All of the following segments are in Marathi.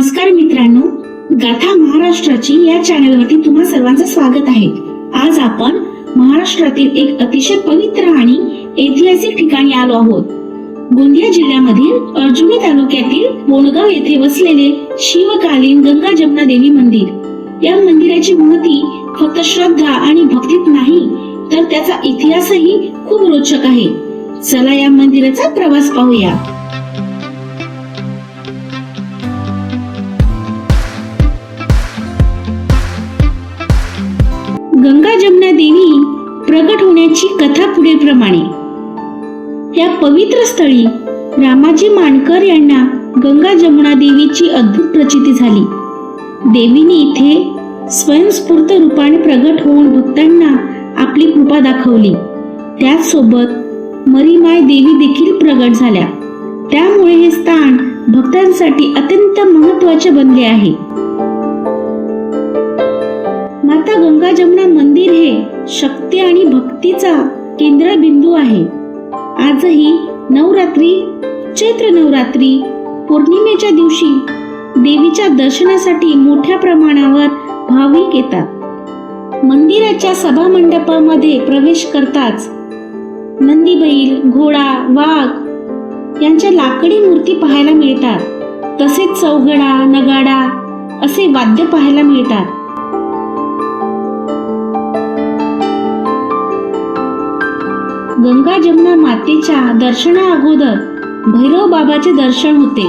नमस्कार मित्रांनो. गाथा महाराष्ट्राची या चॅनलवरती तुम्हा सर्वांचं स्वागत आहे. आज आपण महाराष्ट्रातील एक अतिशय पवित्र आणि ऐतिहासिक ठिकाणी आलो आहोत. गोंदिया जिल्ह्यामधील अर्जुनी तालुक्यातील बोणगाव येथे वसलेले शिवकालीन गंगा जमुना देवी मंदिर. या मंदिराची महती फक्त श्रद्धा आणि भक्तीत नाही तर त्याचा इतिहासही खूप रोचक आहे. चला या मंदिराचा प्रवास पाहूया. प्रगट होण्याची कथा पुढेप्रमाणे या पवित्र स्थळी रामाजी मानकर यांना गंगा जमुना देवीची अद्भुत प्रचिती झाली. देवीने इथे स्वयंस्फूर्त रूपाने प्रगट होऊन भक्तांना आपली कृपा दाखवली. त्याचसोबत मरीमाय देवी देखील प्रगट झाल्या. त्यामुळे हे स्थान भक्तांसाठी अत्यंत महत्त्वाचे बनले आहे. गंगा जमुना मंदिर हे शक्ती आणि भक्तीचा केंद्रबिंदू आहे. आजही नवरात्री चैत्र नवरात्री पौर्णिमेच्या दिवशी देवीच्या दर्शनासाठी मोठ्या प्रमाणावर भाविक येतात. मंदिराच्या सभा मंडपामध्ये प्रवेश करताच नंदी बैल घोडा वाघ यांच्या लाकडी मूर्ती पाहायला मिळतात. तसेच चौघडा नगाडा असे वाद्य पाहायला मिळतात. गंगा जमुना मातेच्या दर्शना अगोदर भैरव बाबाचे दर्शन होते.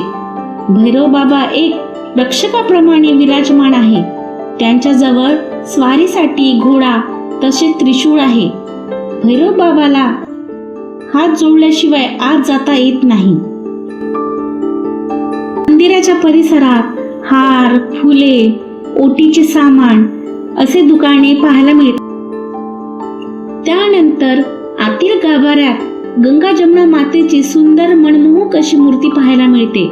भैरव बाबा एक रक्षकाप्रमाणे विराजमान आहे. त्यांच्या जवळ स्वारीसाठी घोडा तसे त्रिशूळ आहे. भैरव बाबाला हात जोडल्याशिवाय आत जाता येत नाही. मंदिराच्या परिसरात हार फुले ओटीचे सामान असे दुकाने पाहायला मिळतात. त्यानंतर आतील गाभाऱ्यात गंगा जमुना मातेची सुंदर मनमोहक अशी मूर्ती पाहायला मिळते.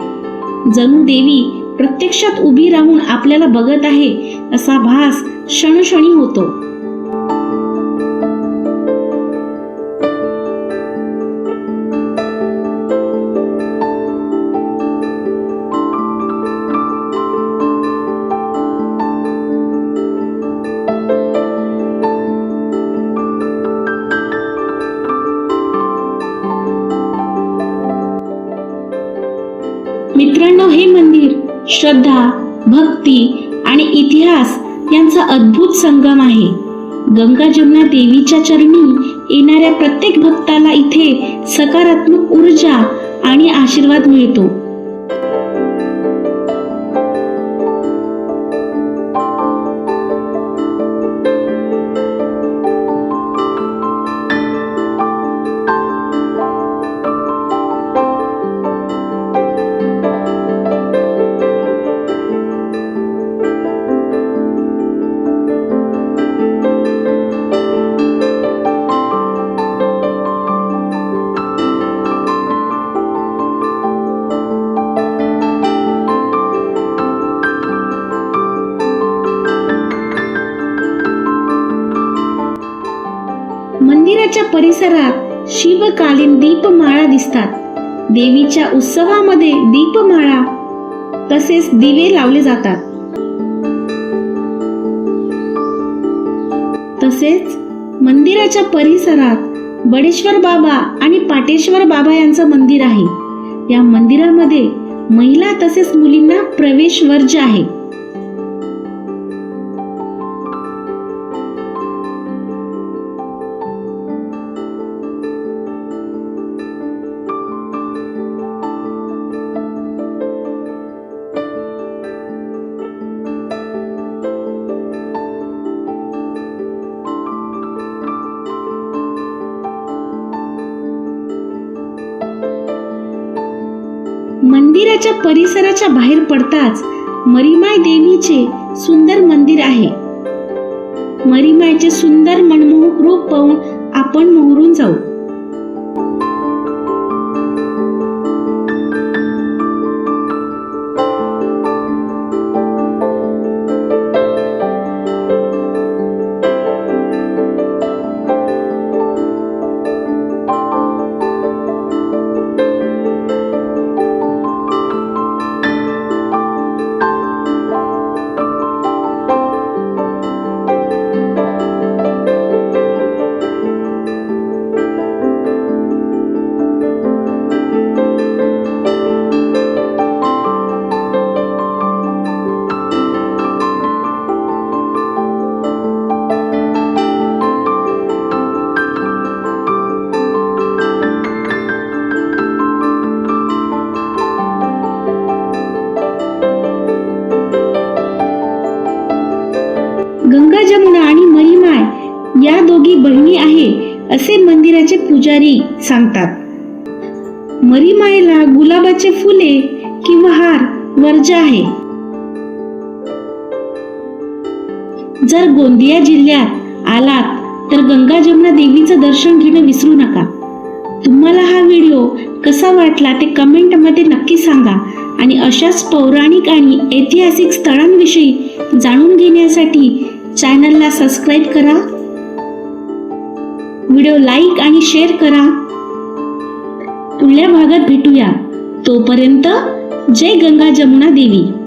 जणू देवी प्रत्यक्षात उभी राहून आपल्याला बघत आहे असा भास क्षणक्षणी होतो. मित्रांनो हे मंदिर श्रद्धा भक्ती आणि इतिहास यांचा अद्भुत संगम आहे. गंगा जमुना देवीच्या चरणी येणाऱ्या प्रत्येक भक्ताला इथे सकारात्मक ऊर्जा आणि आशीर्वाद मिळतो. मंदिराच्या परिसरात शिवकालीन दीपमाळा दिसतात. देवीच्या उत्सवामध्ये दीपमाळा तसेच दिवे लावले जातात. तसेच मंदिराच्या परिसरात बडेश्वर बाबा आणि पाटेश्वर बाबा यांचं मंदिर आहे. या मंदिरामध्ये महिला तसेच मुलींना प्रवेश वर्ज आहे. मंदिराच्या परिसराच्या बाहेर पडताच मरीमाय देवीचे सुंदर मंदिर आहे. मरीमायचे सुंदर मनमोहक रूप पाहून आपण मोहरून जाऊ. पुजारी सांगतात मरीमायेला गुलाबाचे फुले किंवा हार वर्ज आहे. जर गोंदिया जिल्ह्यात आलात तर गंगा जमुना देवीचं दर्शन घेणं विसरू नका. तुम्हाला हा व्हिडिओ कसा वाटला ते कमेंटमध्ये नक्की सांगा आणि अशाच पौराणिक आणि ऐतिहासिक स्थळांविषयी जाणून घेण्यासाठी चॅनलला सबस्क्राईब करा. व्हिडिओ लाईक आणि शेअर करा. पुढल्या भागात भेटूया. तोपर्यंत जय गंगा जमुना देवी.